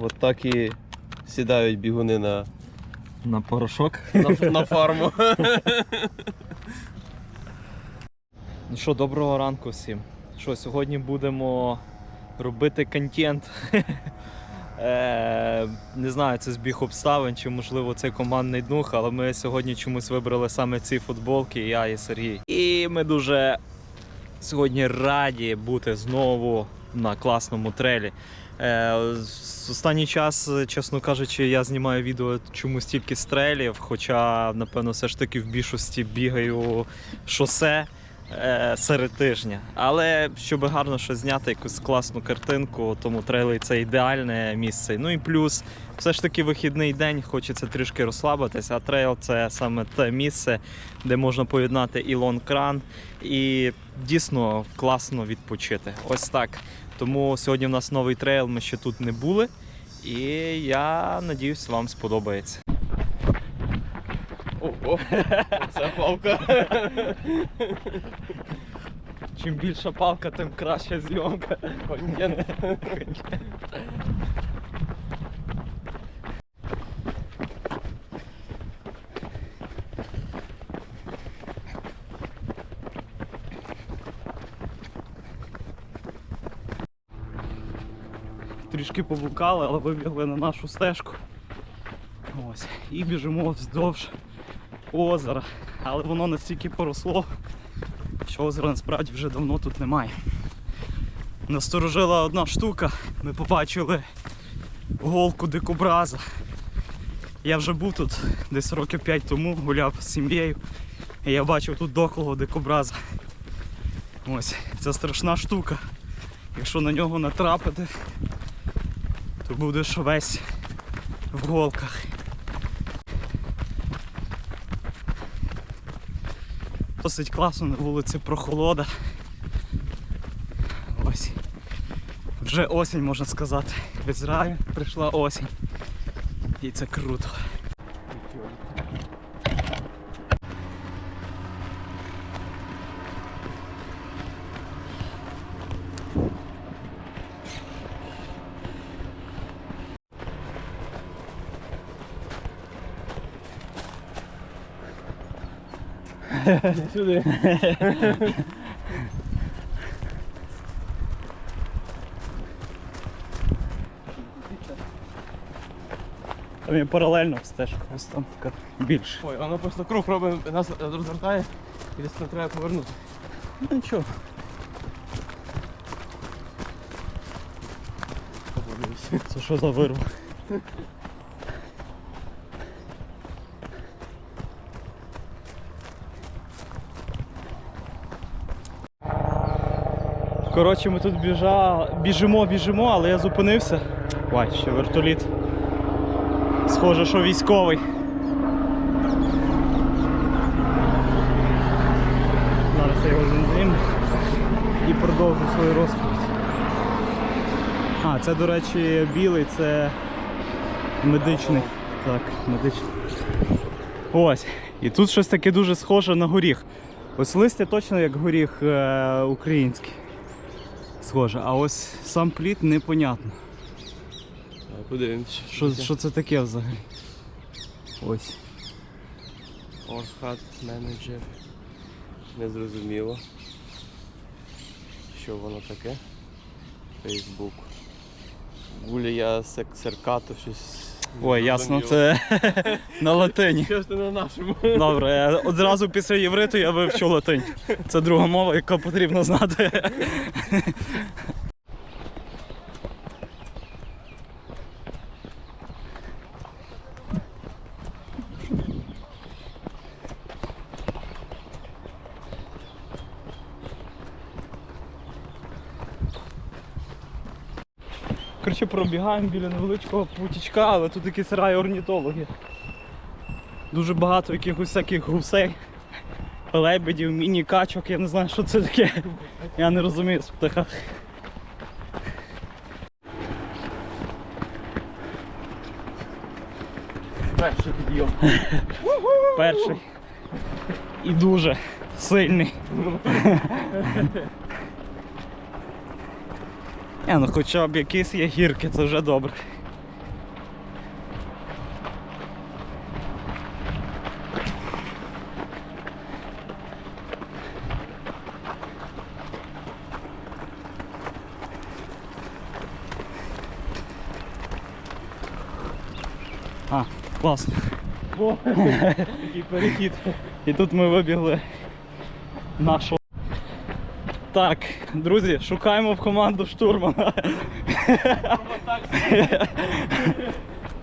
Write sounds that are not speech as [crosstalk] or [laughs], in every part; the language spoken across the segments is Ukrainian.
От так і сідають бігуни на, На порошок. на, на фарму. Ну що, доброго ранку всім. Що, сьогодні будемо робити контент. [laughs] Е, Не знаю, це збіг обставин, чи можливо це командний дух, але ми сьогодні чомусь вибрали саме ці футболки, я і Сергій. І ми дуже сьогодні раді бути знову на класному трейлі. Е, Останній час, чесно кажучи, я знімаю відео чомусь тільки з трейлів, хоча, напевно, все ж таки в більшості бігаю шосе е, серед тижня. Але щоб гарно щось зняти, якусь класну картинку, тому трейлер це ідеальне місце. Ну і плюс, все ж таки вихідний день, хочеться трішки розслабитися, а трейл це саме те місце, де можна поєднати і лонг-кран, і дійсно класно відпочити. Ось так. Тому сьогодні в нас новий трейл, ми ще тут не були. І я надіюсь, вам сподобається. Ого, [laughs] це палка. Чим більша палка, тим краща зйомка. Контент. Трішки поблукали, але вибігли на нашу стежку. Ось. І біжимо вздовж озера. Але воно настільки поросло, що озера насправді вже давно тут немає. Насторожила одна штука. Ми побачили голку дикобраза. Я вже був тут десь років 5 тому, гуляв з сім'єю. І я бачив тут дохлого дикобраза. Ось, це страшна штука. Якщо на нього натрапити, то будеш весь в голках. Досить класно на вулиці прохолода. Ось. Вже осінь можна сказати. В Ізраїль прийшла осінь. І це круто. Сюди. Там є паралельно стежка, ось там така більше. Ой, воно просто круг робить, нас розвертає і десь треба повернути. Ну нічого. Це що за вирва? Коротше, ми тут біжа... біжимо, біжимо, але я зупинився. Ой, ще вертоліт. Схоже, що військовий. Зараз я його зінзим і продовжу свою розповідь. А, це, до речі, білий, це медичний. Так, медичний. Ось. І тут щось таке дуже схоже на горіх. Ось листя точно як горіх е- український. Схоже, а ось сам плід непонятно. Подивимось. Що, що це таке взагалі? Ось. Орхат менеджер. Незрозуміло. Що воно таке? Фейсбук. Гулія Серкато щось. Ой, ясно, це [laughs] на латині. Що ж ти на нашому? Добре, одразу після євриту я вивчу латинь. Це друга мова, яку потрібно знати. Коротше, пробігаємо біля невеличкого путічка, але тут якийсь рай орнітологи. Дуже багато якихось всяких гусей, лебедів, міні-качок, я не знаю, що це таке. Я не розумію в птахах. Перший підйом. Перший. І дуже сильний. Ні, ну хоча б якісь є гірки, це вже добре. А, класно. О, [laughs] який перехід. І тут ми вибігли нашого. Так, друзі, шукаємо в команду штурмана.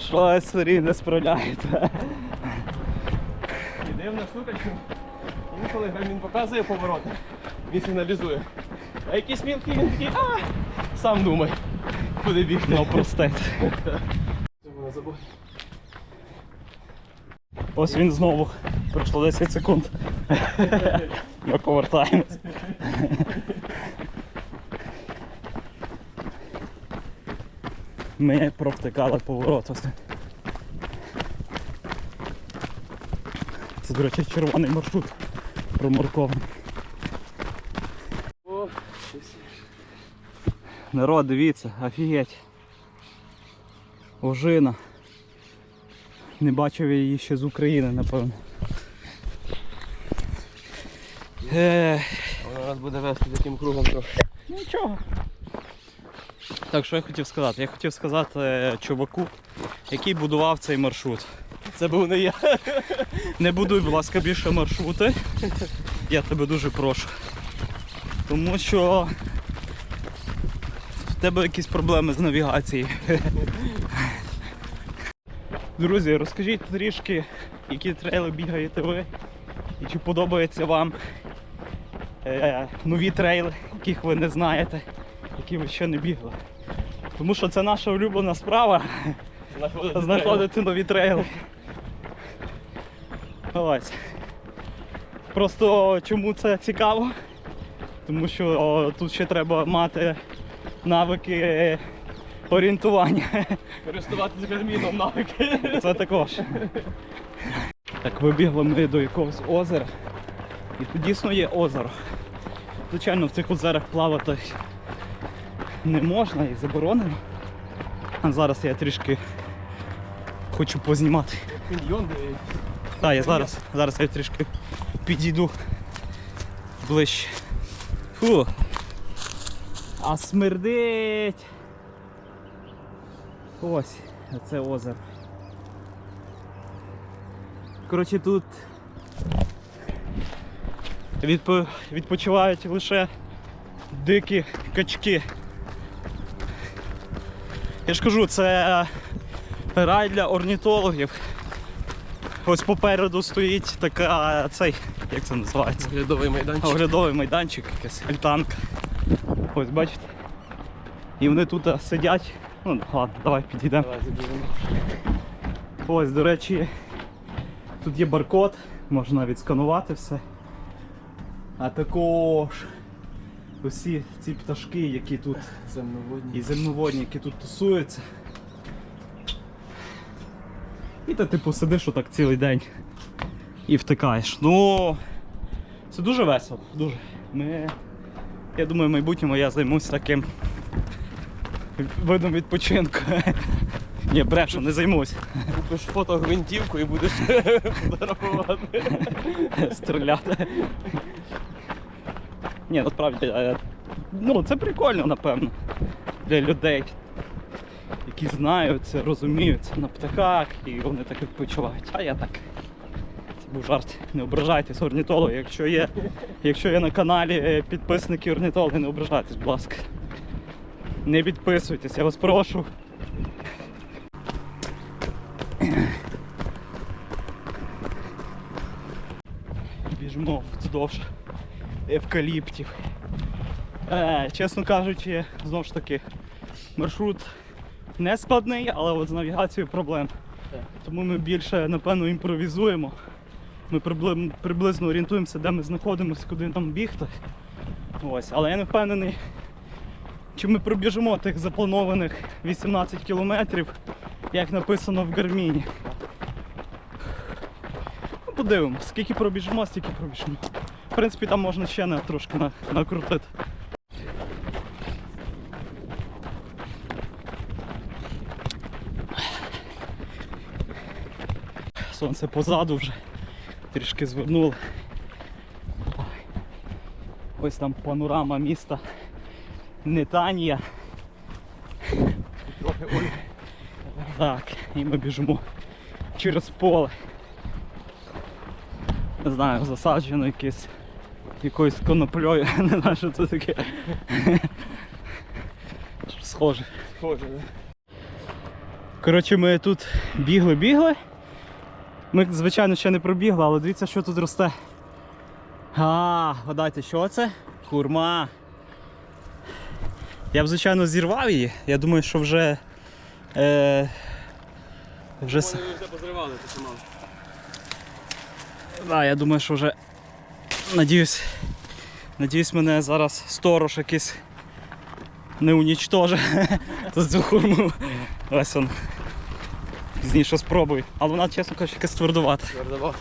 Щось Сергій не справляється. І дивна штука, що інколи він показує повороти, він сигналізує. А якісь мілкі він такий, а сам думай, куди бігти. Ну, простець. Ось він знову. Пройшло 10 секунд. Ми повертаємось. [laughs] Ми провтикали поворот. ось. Це, до речі, червоний маршрут промаркований. Народ, дивіться, офігеть. Ожина. Не бачив я її ще з України, напевно. Ех, Нас буде вести таким кругом трохи. нічого. Так, що я хотів сказати? Я хотів сказати е, чуваку, який будував цей маршрут. Це був не я. [laughs] Не будуй, будь ласка, більше маршрути. Я тебе дуже прошу. Тому що в тебе якісь проблеми з навігацією. [laughs] Друзі, розкажіть трішки, які трейли бігаєте ви і чи подобаються вам е, нові трейли, яких ви не знаєте, які ви ще не бігли. Тому що це наша улюблена справа Знаходити. знаходити нові трейли. Ось. Просто чому це цікаво? Тому що о, тут ще треба мати навики орієнтування. Користуватися гарміном навики. Це також. Так, вибігли ми до якогось озера. І тут дійсно є озеро. Звичайно, в цих озерах плавати не можна і заборонено. А зараз я трішки хочу познімати. Міньйон, де Так, я зараз, зараз я трішки підійду ближче. Фу. А смердить. Ось, це озеро. Коротше, тут відпочивають лише дикі качки. Я ж кажу, це рай для орнітологів. Ось попереду стоїть така цей, як це називається? Оглядовий майданчик. Оглядовий майданчик, якась альтанка. Ось бачите. І вони тут сидять. Ну ладно, давай підійдемо. Давай. Ось, до речі, тут є баркод, можна відсканувати все. А також усі ці пташки, які тут Земноводні. і земноводні, які тут тусуються. І ти типу сидиш отак цілий день і втикаєш. Ну це дуже весело, дуже. Ми, я думаю, в майбутньому я займусь таким видом відпочинку. [laughs] Ні, брешу, не займусь. Купиш фотогвинтівку і будеш [laughs] фотографувати. Стріляти. Ні, насправді, е, ну це прикольно, напевно, для людей, які знаються, розуміються на птахах і вони так відпочивають. А я так. Це був жарт. Не ображайтесь, орнітологи. Якщо є, якщо є на каналі е, підписники орнітологи, не ображайтесь, будь ласка. Не підписуйтесь, я вас прошу. Біжмо вздовж евкаліптів. Е, чесно кажучи, знову ж таки, маршрут не складний, але от з навігацією проблем. Тому ми більше, напевно, імпровізуємо. Ми приблизно орієнтуємося, де ми знаходимося, куди нам бігти. Ось. Але я не впевнений, чи ми пробіжимо тих запланованих 18 кілометрів, як написано в гарміні. Ну, подивимось, скільки пробіжимо, стільки пробіжимо. В принципі, там можна ще не трошки на, накрутити. Сонце позаду вже трішки звернуло. Ось там панорама міста Нетанія. Так, і ми біжимо через поле. Не знаю, засаджено якесь якоюсь коноплею, [laughs] не знаю, що це таке. Схоже. Схоже, да. Коротше, ми тут бігли-бігли. Ми, звичайно, ще не пробігли, але дивіться, що тут росте. А, гадайте, що це? Хурма. Я б, звичайно, зірвав її. Я думаю, що вже. Е, вже Вони вже позривали, ти сама. Да, я думаю, що вже. Надіюсь. Надіюсь, мене зараз сторож якийсь не унічтожить [laughs] за цю хурму. Ось он. Пізніше спробую. Але вона, чесно кажучи, якась твердувата. Твердовато.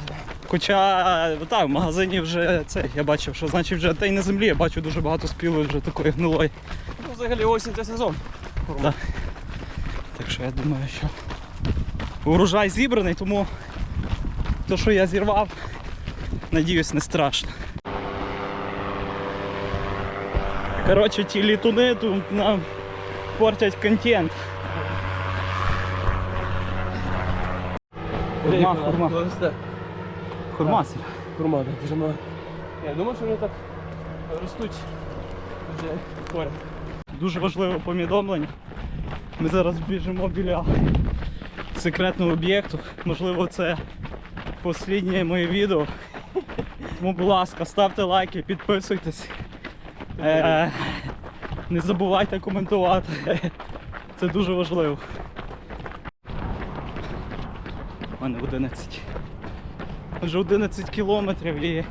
Хоча так, в магазині вже це, я бачив, що значить вже та й на землі, я бачу дуже багато спілої вже такої гнилої. Ну, взагалі осінь це сезон. Да. Так що я думаю, що урожай зібраний, тому то, що я зірвав, надіюсь, не страшно. Коротше, ті літуни тут нам портять контент. Хурма, хурма. Хурма. Хурма, так, дуже мало. Я думаю, що вони так ростуть вже поряд. Дуже важливе повідомлення. Ми зараз біжимо біля секретного об'єкту. Можливо, це останнє моє відео. Тому, будь ласка, ставте лайки, підписуйтесь. Е, не забувайте коментувати. Це дуже важливо. У мене 11. Вже 11 кілометрів і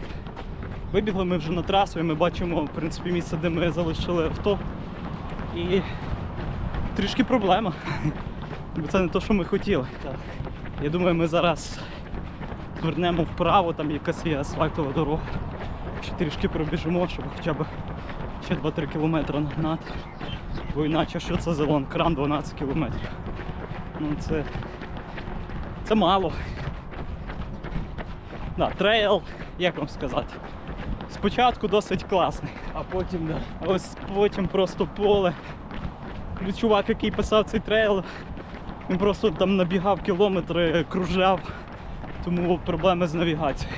вибігли ми вже на трасу і ми бачимо в принципі місце, де ми залишили авто. І трішки проблема. Бо це не те, що ми хотіли. Я думаю, ми зараз звернемо вправо, там якась є асфальтова дорога. Ще трішки пробіжимо, щоб хоча б ще 2-3 кілометри нагнати. Бо іначе що це за лонг-кран 12 кілометрів. Ну це. Це мало. Да, трейл, як вам сказати. Спочатку досить класний. А потім, да. Ось потім просто поле. Чувак, який писав цей трейл, він просто там набігав кілометри, кружляв, тому проблеми з навігацією.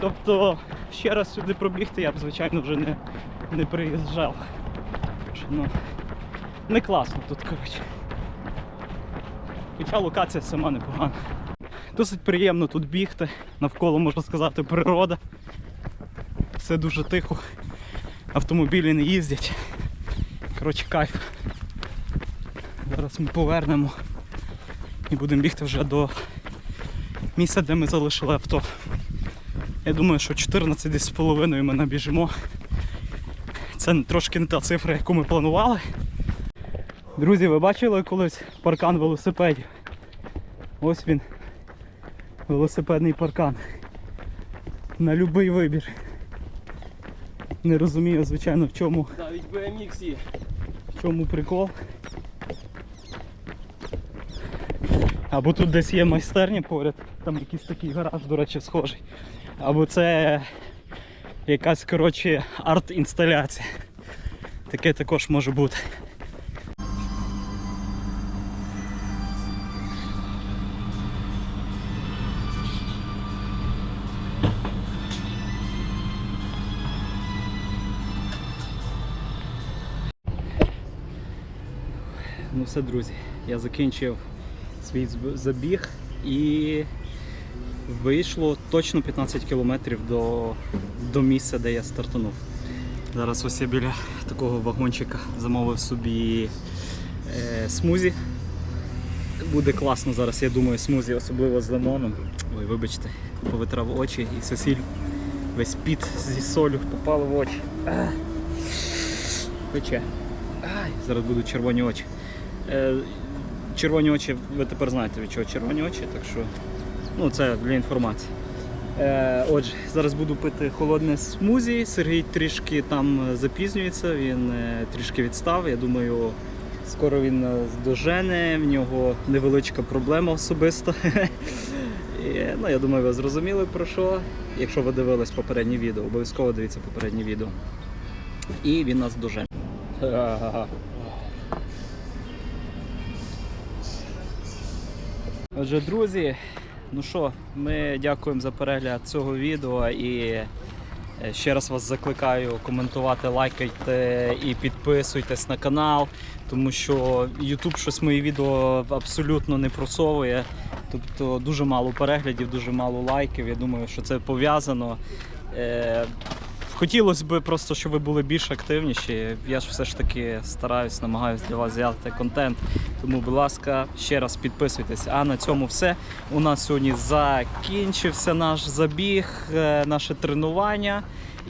Тобто ще раз сюди пробігти я б, звичайно, вже не, не приїжджав. Що, ну, не класно тут, коротше. Хоча локація сама непогана. Досить приємно тут бігти, навколо, можна сказати, природа. Все дуже тихо. Автомобілі не їздять. Коротше, кайф. Зараз ми повернемо і будемо бігти вже до місця, де ми залишили авто. Я думаю, що 14 десь з половиною ми набіжимо. Це трошки не та цифра, яку ми планували. Друзі, ви бачили колись паркан велосипедів? Ось він. Велосипедний паркан. На будь-який вибір. Не розумію, звичайно, в чому, Навіть BMX є. в чому прикол. Або тут десь є майстерня поряд, там якийсь такий гараж, до речі, схожий. Або це якась коротше арт-інсталяція. Таке також може бути. Ну все, друзі, я закінчив свій забіг і вийшло точно 15 кілометрів до, до місця, де я стартанув. Зараз ось я біля такого вагончика замовив собі е, смузі. Буде класно зараз, я думаю, смузі, особливо з лимоном. Ой, вибачте, повитрав очі і сосіль. Весь піт зі солю попав в очі. Пече. Ай, зараз будуть червоні очі. Е, червоні очі, ви тепер знаєте від чого червоні очі, так що ну, це для інформації. Е, отже, зараз буду пити холодне смузі. Сергій трішки там запізнюється, він е, трішки відстав. Я думаю, Скоро він нас дожене, в нього невеличка проблема особиста. [laughs] Ну, я думаю, ви зрозуміли про що. Якщо ви дивились попереднє відео, обов'язково дивіться попереднє відео. І він нас дожене. Отже, друзі, ну що, ми дякуємо за перегляд цього відео і е, ще раз вас закликаю коментувати, лайкайте і підписуйтесь на канал, тому що YouTube щось мої відео абсолютно не просовує. Тобто дуже мало переглядів, дуже мало лайків. Я думаю, що це пов'язано. Хотілося б просто, щоб ви були більш активніші. Я ж все ж таки стараюсь, намагаюся для вас взяти контент. Тому, будь ласка, ще раз підписуйтесь. А на цьому все. У нас сьогодні закінчився наш забіг, е, наше тренування.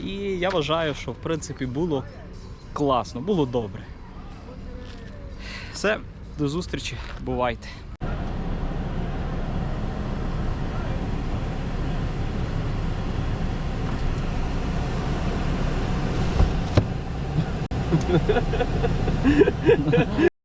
І я вважаю, що в принципі було класно, було добре. Все, до зустрічі, бувайте.